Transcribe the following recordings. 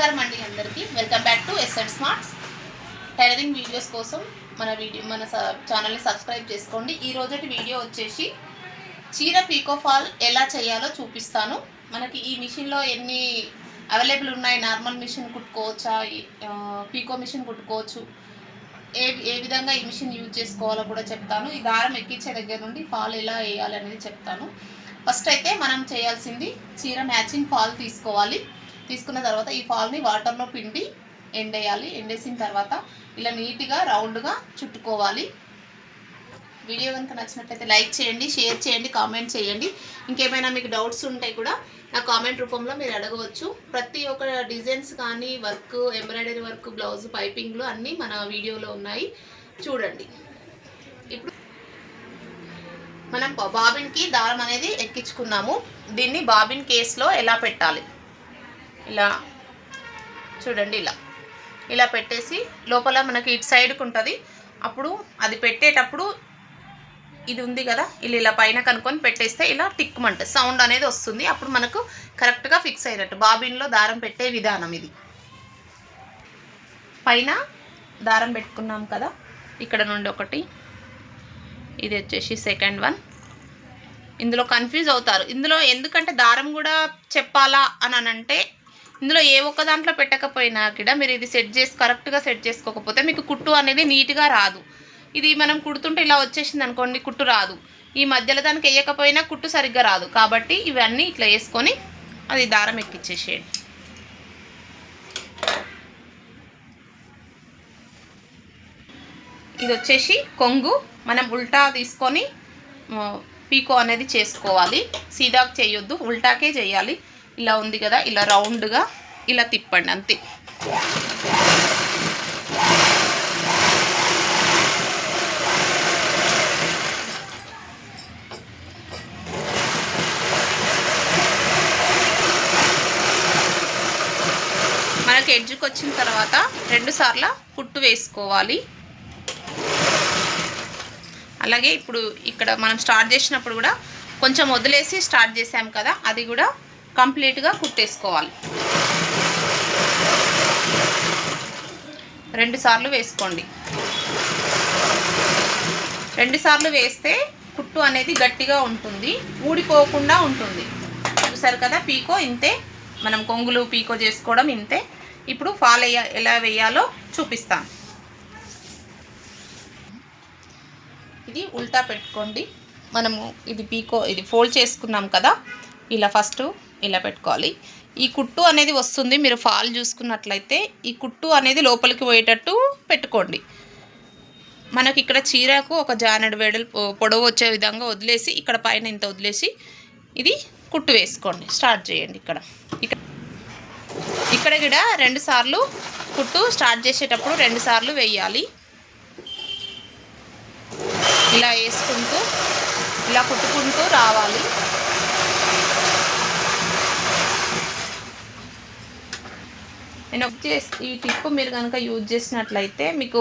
నమస్కారం అండి అందరికీ. వెల్కమ్ బ్యాక్ టు ఎస్ఎడ్ స్మార్ట్స్ టైలరింగ్ వీడియోస్ కోసం మన వీడియో మన స- ఛానల్ని సబ్స్క్రైబ్ చేసుకోండి. ఈ రోజటి వీడియో వచ్చేసి చీర పీకో ఫాల్ ఎలా చేయాలో చూపిస్తాను. మనకి ఈ మిషన్లో ఎన్ని అవైలబుల్ ఉన్నాయి? నార్మల్ మిషన్ కుట్టుకోవచ్చా? పీకో మిషన్ కుట్టుకోవచ్చు. ఏ ఏ విధంగా ఈ మిషన్ యూజ్ చేసుకోవాలో కూడా చెప్తాను. ఈ దారం ఎక్కించే దగ్గర నుండి ఫాల్ ఎలా వేయాలి అనేది చెప్తాను. ఫస్ట్ అయితే మనం చేయాల్సింది చీర మ్యాచింగ్ ఫాల్ తీసుకోవాలి. తీసుకున్న తర్వాత ఈ ఫాల్ని వాటర్లో పిండి ఎండేయాలి. ఎండేసిన తర్వాత ఇలా నీట్గా రౌండ్గా చుట్టుకోవాలి. వీడియో కనుక నచ్చినట్లయితే లైక్ చేయండి షేర్ చేయండి కామెంట్ చేయండి. ఇంకేమైనా మీకు డౌట్స్ ఉంటే కూడా నా కామెంట్ రూపంలో మీరు అడగవచ్చు. ప్రతి ఒక్క డిజైన్స్ కానీ వర్క్ ఎంబ్రాయిడరీ వర్క్ బ్లౌజ్ పైపింగ్లు అన్నీ మన వీడియోలో ఉన్నాయి. చూడండి. ఇప్పుడు మనం బాబిన్కి దారం అనేది ఎక్కించుకున్నాము. దీన్ని బాబిన్ కేస్లో ఎలా పెట్టాలి? ఇలా చూడండి ఇలా. ఇలా పెట్టేసి లోపల మనకి ఇటు సైడ్కి ఉంటుంది. అప్పుడు అది పెట్టేటప్పుడు ఇది ఉంది కదా ఇలా ఇలా పైన కనుక్కొని పెట్టేస్తే ఇలా టిక్మంట సౌండ్ అనేది వస్తుంది. అప్పుడు మనకు కరెక్ట్గా ఫిక్స్ అయినట్టు బాబిన్లో దారం పెట్టే విధానం ఇది. పైన దారం పెట్టుకున్నాం కదా ఇక్కడ నుండి ఒకటి ఇది వచ్చేసి సెకండ్ వన్. ఇందులో కన్ఫ్యూజ్ అవుతారు. ఇందులో ఎందుకంటే దారం కూడా చెప్పాలా అని అని అంటే ఇందులో ఏ ఒక్క దాంట్లో పెట్టకపోయినా కూడా మీరు ఇది సెట్ చేసి కరెక్ట్గా సెట్ చేసుకోకపోతే మీకు కుట్టు అనేది నీట్గా రాదు. ఇది మనం కుడుతుంటే ఇలా వచ్చేసింది అనుకోండి కుట్టు రాదు. ఈ మధ్యలో దానికి వేయకపోయినా కుట్టు సరిగ్గా రాదు. కాబట్టి ఇవన్నీ ఇట్లా వేసుకొని అది దారం ఎక్కిచ్చేసేయండి. ఇది వచ్చేసి కొంగు. మనం ఉల్టా తీసుకొని పీకో అనేది చేసుకోవాలి. సీదాకు చేయొద్దు. ఉల్టాకే చేయాలి. ఇలా ఉంది కదా ఇలా రౌండ్గా ఇలా తిప్పండి అంతే. మనకి ఎడ్జ్కి వచ్చిన తర్వాత రెండు సార్ల పుట్టు వేసుకోవాలి. అలాగే ఇప్పుడు ఇక్కడ మనం స్టార్ట్ చేసినప్పుడు కూడా కొంచెం వదిలేసి స్టార్ట్ చేసాం కదా అది కూడా కంప్లీట్గా కుట్టేసుకోవాలి. రెండు సార్లు వేసుకోండి. రెండు సార్లు వేస్తే కుట్టు అనేది గట్టిగా ఉంటుంది ఊడిపోకుండా ఉంటుంది. చూసారు కదా పీకో ఇంతే మనం కొంగులు పీకో చేసుకోవడం ఇంతే. ఇప్పుడు ఫాల్ ఎలా వేయాలో చూపిస్తాను. ఇది ఉల్టా పెట్టుకోండి. మనము ఇది పీకో ఇది ఫోల్డ్ చేసుకున్నాం కదా ఇలా ఫస్ట్ ఇలా పెట్టుకోవాలి. ఈ కుట్టు అనేది వస్తుంది మీరు ఫాల్ చూసుకున్నట్లయితే ఈ కుట్టు అనేది లోపలికి పోయేటట్టు పెట్టుకోండి. మనకి ఇక్కడ చీరకు ఒక జానెడు వేడలు పొడవు వచ్చే విధంగా వదిలేసి ఇక్కడ పైన ఇంత వదిలేసి ఇది కుట్టు వేసుకోండి. స్టార్ట్ చేయండి ఇక్కడ. ఇక్కడ ఇక్కడ కూడా రెండు సార్లు కుట్టు స్టార్ట్ చేసేటప్పుడు రెండు సార్లు వేయాలి. ఇలా వేసుకుంటూ ఇలా కుట్టుకుంటూ రావాలి. నేను ఒక చేసి ఈ టిప్ మీరు కనుక యూజ్ చేసినట్లయితే మీకు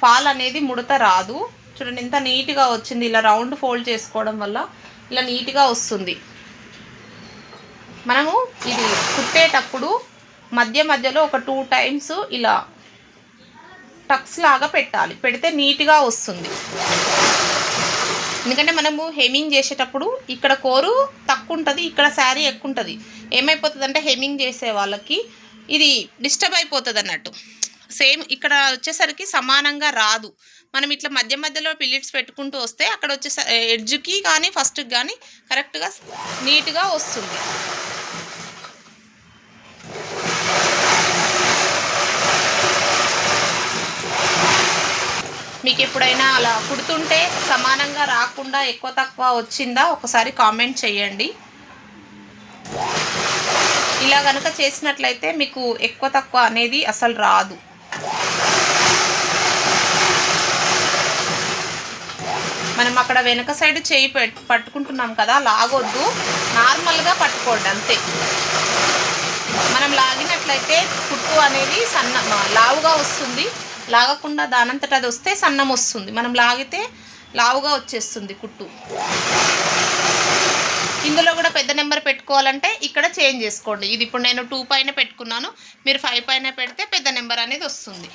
ఫాల్ అనేది ముడత రాదు. చూడండి ఎంత నీట్గా వచ్చింది. ఇలా రౌండ్ ఫోల్డ్ చేసుకోవడం వల్ల ఇలా నీట్గా వస్తుంది. మనము ఇది కుట్టేటప్పుడు మధ్య మధ్యలో ఒక టూ టైమ్స్ ఇలా టక్స్ లాగా పెట్టాలి. పెడితే నీట్గా వస్తుంది. ఎందుకంటే మనము హెమింగ్ చేసేటప్పుడు ఇక్కడ కోరు తక్కువ ఉంటుంది ఇక్కడ శారీ ఎక్కువ ఉంటుంది ఏమైపోతుంది అంటే హెమింగ్ చేసే వాళ్ళకి ఇది డిస్టర్బ్ అయిపోతుంది అన్నట్టు సేమ్ ఇక్కడ వచ్చేసరికి సమానంగా రాదు. మనం ఇట్లా మధ్య మధ్యలో పిల్లెట్స్ పెట్టుకుంటూ వస్తే అక్కడ వచ్చేసరి ఎడ్జ్కి కానీ ఫస్ట్కి కానీ కరెక్ట్గా నీట్గా వస్తుంది. మీకు ఎప్పుడైనా అలా కుడుతుంటే సమానంగా రాకుండా ఎక్కువ తక్కువ వచ్చిందా? ఒకసారి కామెంట్ చేయండి. ఇలా కనుక చేసినట్లయితే మీకు ఎక్కువ తక్కువ అనేది అసలు రాదు. మనం అక్కడ వెనక సైడ్ చేయి పట్టుకుంటున్నాం కదా లాగొద్దు. నార్మల్గా పట్టుకోండి అంతే. మనం లాగినట్లయితే కుట్టు అనేది సన్న లావుగా వస్తుంది. లాగకుండా దానంతట అది వస్తే సన్నం వస్తుంది మనం లాగితే లావుగా వచ్చేస్తుంది కుట్టు. ఇందులో కూడా పెద్ద నెంబర్ పెట్టుకోవాలంటే ఇక్కడ చేంజ్ చేసుకోండి. ఇది ఇప్పుడు నేను టూ పైన పెట్టుకున్నాను. మీరు ఫైవ్ పైన పెడితే పెద్ద నెంబర్ అనేది వస్తుంది.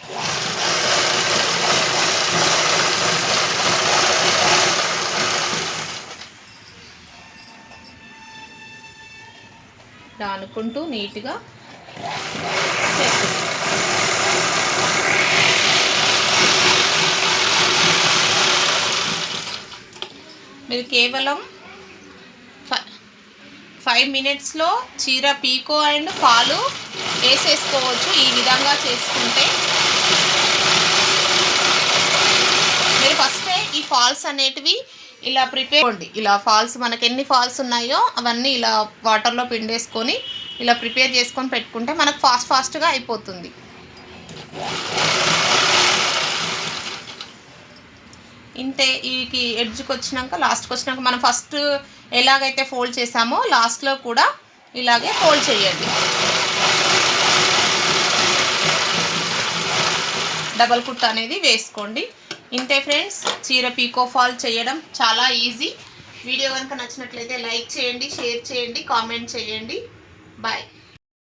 ఇలా అనుకుంటూ నీట్గా మీరు కేవలం ఫైవ్ మినిట్స్లో చీర పీకో అండ్ పాలు వేసేసుకోవచ్చు. ఈ విధంగా చేసుకుంటే మీరు ఫస్టే ఈ ఫాల్స్ అనేటివి ఇలా ప్రిపేర్ అవ్వండి ఇలా ఫాల్స్ మనకి ఎన్ని ఫాల్స్ ఉన్నాయో అవన్నీ ఇలా వాటర్లో పిండేసుకొని ఇలా ప్రిపేర్ చేసుకొని పెట్టుకుంటే మనకు ఫాస్ట్ ఫాస్ట్గా అయిపోతుంది. ఇంతే ఈ ఎడ్జ్కి వచ్చినాక లాస్ట్కి వచ్చినాక మనం ఫస్ట్ ఎలాగైతే ఫోల్డ్ చేసామో లాస్ట్లో కూడా ఇలాగే ఫోల్డ్ చేయండి. డబల్ కుట్ అనేది వేసుకోండి. ఇంతే ఫ్రెండ్స్ చీర పీకో ఫాల్ చేయడం చాలా ఈజీ. వీడియో కనుక నచ్చినట్లయితే లైక్ చేయండి షేర్ చేయండి కామెంట్ చేయండి. బాయ్.